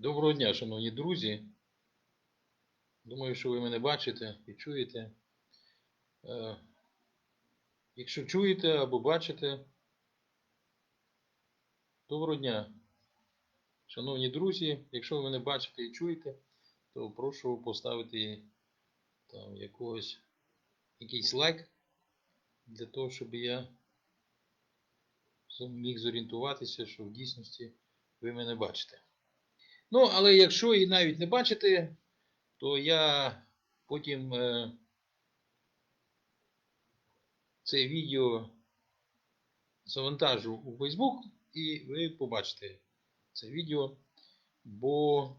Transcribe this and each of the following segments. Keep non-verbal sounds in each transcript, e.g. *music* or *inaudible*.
Доброго дня, шановні друзі. Думаю, що ви мене бачите і чуєте. Е, Якщо чуєте або бачите, доброго дня. Шановні друзі, якщо ви мене бачите і чуєте, то прошу поставити там якогось якийсь лайк для того, щоб я міг зорієнтуватися, що в дійсності ви мене бачите. Ну, але якщо і навіть не бачите, то я потім е, це відео завантажу у Facebook і ви побачите це відео, бо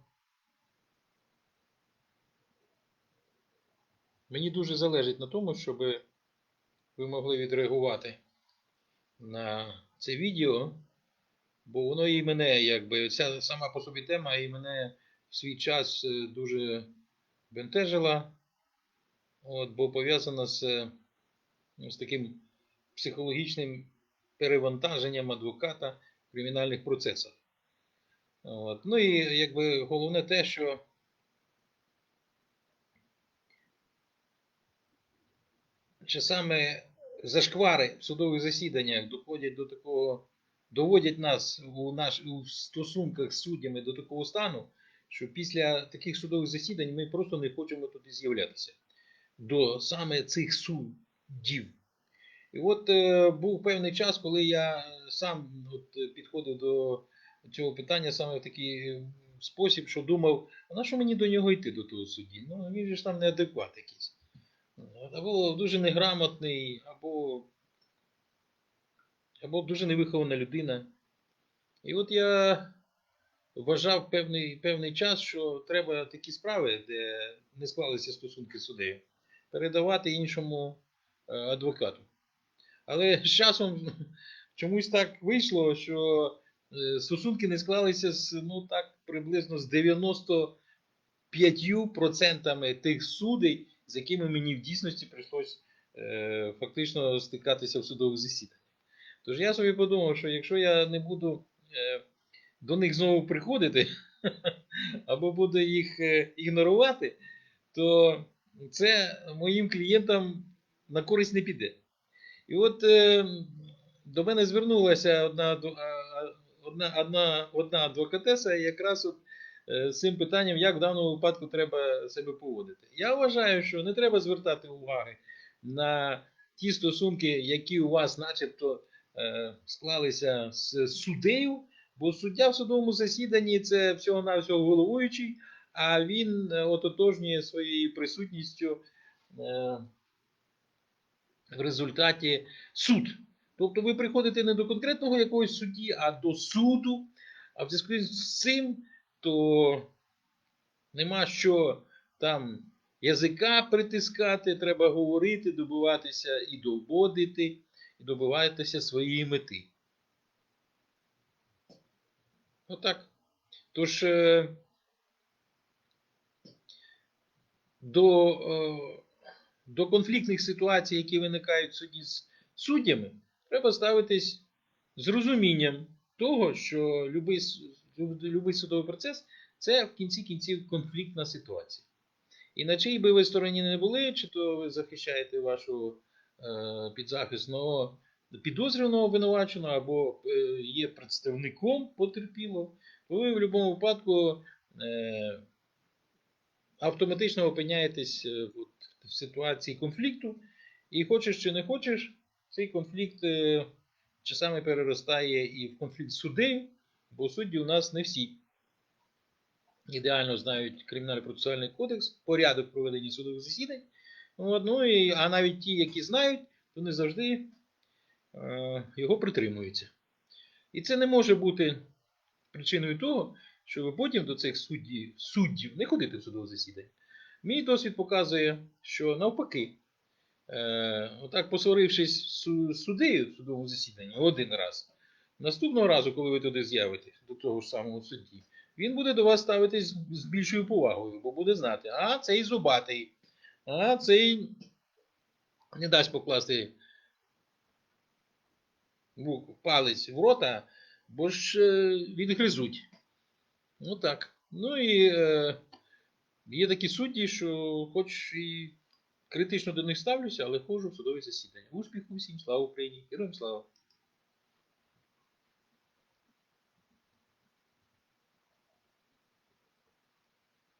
мені дуже залежить на тому, щоб ви могли відреагувати на це відео. Бо воно і мене, якби, ця сама по собі тема і мене в свій час е, дуже бентежила, от, бо пов'язана з, е, з таким психологічним перевантаженням адвоката в кримінальних процесах. От. Ну і якби головне те, що часами зашквари в судових засіданнях доходять до такого доводять нас у, наш, у стосунках з суддями до такого стану, що після таких судових засідань ми просто не хочемо туди з'являтися до саме цих суддів. І от е, був певний час, коли я сам от, підходив до цього питання саме в такий е, спосіб, що думав, а на що мені до нього йти, до того судді? Ну, він же ж там неадекват якийсь. Або дуже неграмотний, або або дуже невихована людина. І от я вважав певний, певний час, що треба такі справи, де не склалися стосунки з суддею, передавати іншому е, адвокату. Але з часом чомусь так вийшло, що е, стосунки не склалися з, ну так, приблизно з 95% тих судей, з якими мені в дійсності прийшлось е, фактично стикатися в судових засіданнях. Тож я собі подумав, що якщо я не буду е, до них знову приходити, *laughs* або буду їх е, ігнорувати, то це моїм клієнтам на користь не піде. І от е, до мене звернулася одна, одна, одна, одна адвокатеса якраз от, з цим питанням, як в даному випадку треба себе поводити. Я вважаю, що не треба звертати уваги на ті стосунки, які у вас, начебто, склалися з суддею, бо суддя в судовому засіданні це всього-навсього головуючий, а він е, ототожнює своєю присутністю е, в результаті суд. Тобто ви приходите не до конкретного якогось судді, а до суду. А в зв'язку з цим, то нема що там язика притискати, треба говорити, добиватися і доводити, і добиватися своєї мети. Отак. Тож е, до, е, до конфліктних ситуацій, які виникають в суді з суддями, треба ставитись з розумінням того, що люб- любий судовий процес це в кінці кінців конфліктна ситуація. І на чиїй би ви стороні не були, чи то ви захищаєте е, підзахисного підозрюваного обвинуваченого, або е, є представником потерпілого, то ви в будь-якому випадку е, автоматично опиняєтесь е, в ситуації конфлікту, і хочеш чи не хочеш, цей конфлікт е, часами переростає і в конфлікт суддею, бо судді у нас не всі ідеально знають кримінально-процесуальний кодекс, порядок проведення судових засідань. От, ну, і, а навіть ті, які знають, то не завжди е, його притримуються. І це не може бути причиною того, що ви потім до цих суддів, суддів не ходите в судове засідання. Мій досвід показує, що навпаки, е, отак посварившись з су- суддею в судовому засіданні один раз, наступного разу, коли ви туди з'явитесь, до того ж самого судді, він буде до вас ставитись з більшою повагою, бо буде знати, а цей зубатий, а цей не дасть покласти палець в рота, бо ж е, відгризуть. Ну так. Ну і е, є такі судді, що хоч і критично до них ставлюся, але ходжу в судові засідання. Успіху всім, слава Україні! Героям слава!